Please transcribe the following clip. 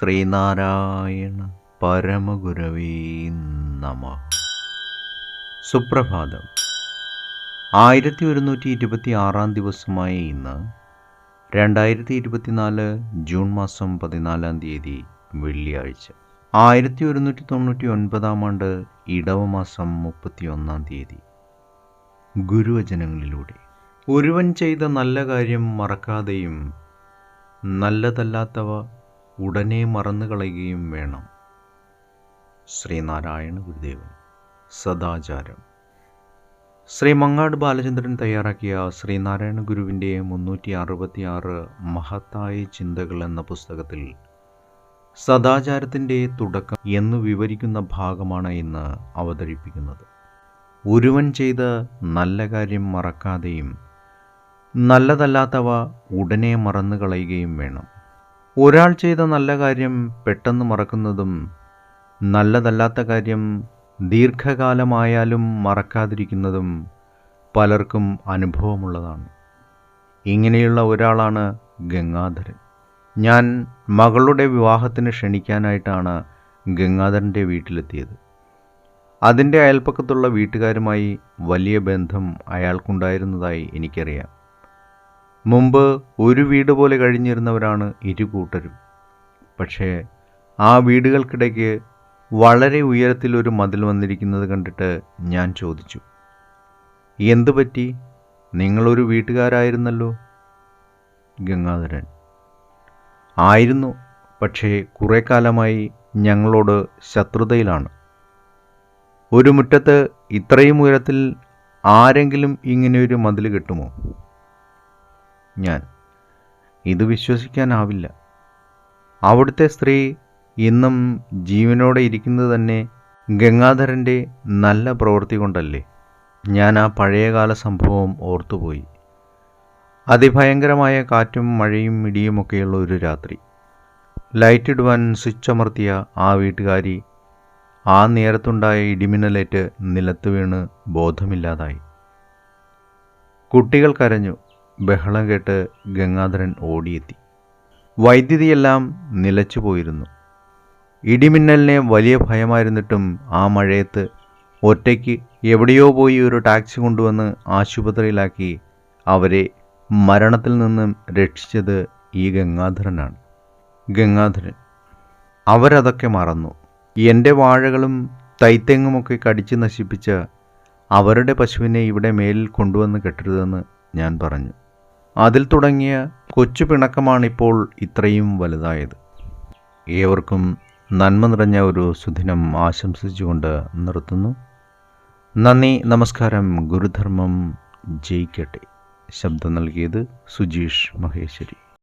ശ്രീനാരായണ പരമഗുരവേ നമ. സുപ്രഭാതം. ആയിരത്തി ഒരുന്നൂറ്റി ഇരുപത്തി ആറാം ദിവസമായ ഇന്ന് രണ്ടായിരത്തി ഇരുപത്തിനാല് ജൂൺ മാസം പതിനാലാം തീയതി വെള്ളിയാഴ്ച. ആയിരത്തി ഒരുന്നൂറ്റി തൊണ്ണൂറ്റി ഒൻപതാം ആണ്ട് ഇടവ മാസം മുപ്പത്തി ഒന്നാം തീയതി. ഗുരുവചനങ്ങളിലൂടെ. ഒരുവൻ ചെയ്ത നല്ല കാര്യം മറക്കാതെയും നല്ലതല്ലാത്തവ ഉടനെ മറന്നു കളയുകയും വേണം. ശ്രീനാരായണ ഗുരുദേവൻ സദാചാരം. ശ്രീ മങ്ങാട് ബാലചന്ദ്രൻ തയ്യാറാക്കിയ ശ്രീനാരായണ ഗുരുവിന്റെ മുന്നൂറ്റി അറുപത്തി ആറ് മഹത്തായ ചിന്തകൾ എന്ന പുസ്തകത്തിൽ സദാചാരത്തിന്റെ തുടക്കം എന്ന് വിവരിക്കുന്ന ഭാഗമാണ് ഇന്ന് അവതരിപ്പിക്കുന്നത്. ഒരുവൻ ചെയ്ത നല്ല കാര്യം മറക്കാതെയും നല്ലതല്ലാത്തവ ഉടനെ മറന്നു കളയുകയും വേണം. ഒരാൾ ചെയ്ത നല്ല കാര്യം പെട്ടെന്ന് മറക്കുന്നതും നല്ലതല്ലാത്ത കാര്യം ദീർഘകാലമായാലും മറക്കാതിരിക്കുന്നതും പലർക്കും അനുഭവമുള്ളതാണ്. ഇങ്ങനെയുള്ള ഒരാളാണ് ഗംഗാധരൻ. ഞാൻ മകളുടെ വിവാഹത്തിന് ക്ഷണിക്കാനായിട്ടാണ് ഗംഗാധരന്റെ വീട്ടിലെത്തിയത്. അതിന്റെ അയൽപ്പക്കത്തുള്ള വീട്ടുകാരുമായി വലിയ ബന്ധം അയാൾക്കുണ്ടായിരുന്നതായി എനിക്കറിയാം. മുമ്പ് ഒരു വീട് പോലെ കഴിഞ്ഞിരുന്നവരാണ് ഇരു കൂട്ടരും. പക്ഷേ ആ വീടുകൾക്കിടയ്ക്ക് വളരെ ഉയരത്തിൽ ഒരു മതിൽ വന്നിരിക്കുന്നത് കണ്ടിട്ട് ഞാൻ ചോദിച്ചു എന്തു പറ്റി? നിങ്ങളൊരു വീട്ടുകാരായിരുന്നല്ലോ? ഗംഗാധരൻ ആയിരുന്നു പക്ഷേ കുറേ കാലമായി ഞങ്ങളോട് ശത്രുതയിലാണ്. ഒരു മുറ്റത്ത് ഇത്രയും ഉയരത്തിൽ ആരെങ്കിലും ഇങ്ങനെയൊരു മതിൽ കെട്ടുമോ? ഞാൻ. ഇത് വിശ്വസിക്കാനാവില്ല. അവിടുത്തെ സ്ത്രീ ഇന്നും ജീവനോടെ ഇരിക്കുന്നത് തന്നെ ഗംഗാധരന്റെ നല്ല പ്രവൃത്തി കൊണ്ടല്ലേ. ഞാൻ ആ പഴയകാല സംഭവം ഓർത്തുപോയി. അതിഭയങ്കരമായ കാറ്റും മഴയും ഇടിയുമൊക്കെയുള്ള ഒരു രാത്രി. ലൈറ്റ് ഇടുവാൻ സ്വിച്ച് അമർത്തിയ ആ വീട്ടുകാരി ആ നേരത്തുണ്ടായ ഇടിമിന്നലേറ്റ് നിലത്ത് വീണ് ബോധമില്ലാതായി. കുട്ടികൾ കരഞ്ഞു. ബഹളം കേട്ട് ഗംഗാധരൻ ഓടിയെത്തി. വൈദ്യുതിയെല്ലാം നിലച്ചു പോയിരുന്നു. ഇടിമിന്നലിനെ വലിയ ഭയമായിരുന്നിട്ടും ആ മഴയത്ത് ഒറ്റയ്ക്ക് എവിടെയോ പോയി ഒരു ടാക്സി കൊണ്ടുവന്ന് ആശുപത്രിയിലാക്കി അവരെ മരണത്തിൽ നിന്നും രക്ഷിച്ചത് ഈ ഗംഗാധരനാണ്. ഗംഗാധരൻ. അവരതൊക്കെ മറന്നു. എന്റെ വാഴകളും തൈത്തെങ്ങുമൊക്കെ കടിച്ചു നശിപ്പിച്ച അവരുടെ പശുവിനെ ഇവിടെ മേലിൽ കൊണ്ടുവന്ന് കെട്ടരുതെന്ന് ഞാൻ പറഞ്ഞു. അതിൽ തുടങ്ങിയ കൊച്ചു പിണക്കമാണിപ്പോൾ ഇത്രയും വലുതായത്. ഏവർക്കും നന്മ നിറഞ്ഞ ഒരു സുദിനം ആശംസിച്ചുകൊണ്ട് നിർത്തുന്നു. നന്ദി നമസ്കാരം ഗുരുധർമ്മം ജയിക്കട്ടെ. ശബ്ദം നൽകിയത് സുജീഷ് മഹേശ്വരി.